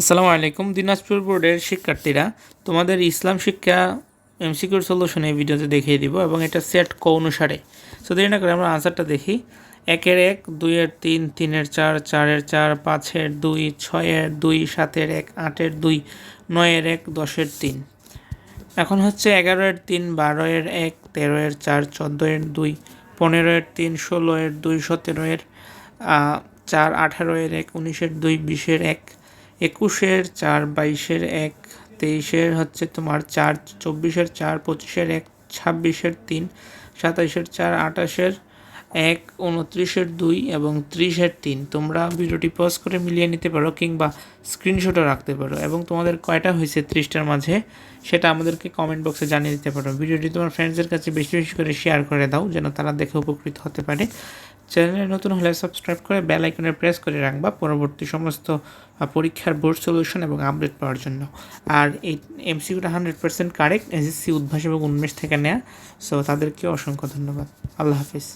আসসালামু আলাইকুম, দিনাজপুর বোর্ডের শিক্ষার্থীরা। তোমাদের ইসলাম শিক্ষা এমসিকিউর সলিউশন এই ভিডিওতে দেখিয়ে দিব এবং এটা সেট ক অনুসারে। সো দেরি না করে আমরা আনসারটা দেখি। একের এক, দুইয়ের তিন, তিনের চার, চারের চার, পাঁচের দুই, ছয়ের দুই, সাতের এক, আটের দুই, নয়ের এক, দশের তিন। এখন হচ্ছে এগারোয়ের তিন, বারোয়ের এক, তেরোয়ের চার, চোদ্দোয়ের দুই, পনেরোয়ের তিন, ষোলোয়ের দুই, সতেরোয়ের চার, আঠারোয়ের এক, উনিশের দুই, বিশের এক একুশের চার, বাইশের এক, তেইশের হচ্ছে তোমার চার, চব্বিশের চার, পঁচিশের এক, ছাব্বিশের তিন, সাতাইশের চার, আঠাশের এক, উনত্রিশের দুই এবং ত্রিশের তিন। তোমরা ভিডিওটি পজ করে মিলিয়ে নিতে পারো কিংবা স্ক্রিনশটও রাখতে পারো এবং তোমাদের কয়টা হয়েছে ত্রিশটার মাঝে সেটা আমাদেরকে কমেন্ট বক্সে জানিয়ে দিতে পারো। ভিডিওটি তোমার ফ্রেন্ডসদের কাছে বেশি বেশি করে শেয়ার করে দাও যেন তারা দেখে উপকৃত হতে পারে। চ্যানেলে নতুন হলে সাবস্ক্রাইব করে বেল আইকনে প্রেস করে রাখবা পরবর্তী সমস্ত পরীক্ষার বোর্ড সলিউশন এবং আপডেট পাওয়ার জন্য। আর এই এমসিউটা hundred percent correct SSC Udvash এবং উন্মেষ থেকে নেয়া। সো তাদেরকে অসংখ্য ধন্যবাদ। আল্লাহ হাফিজ।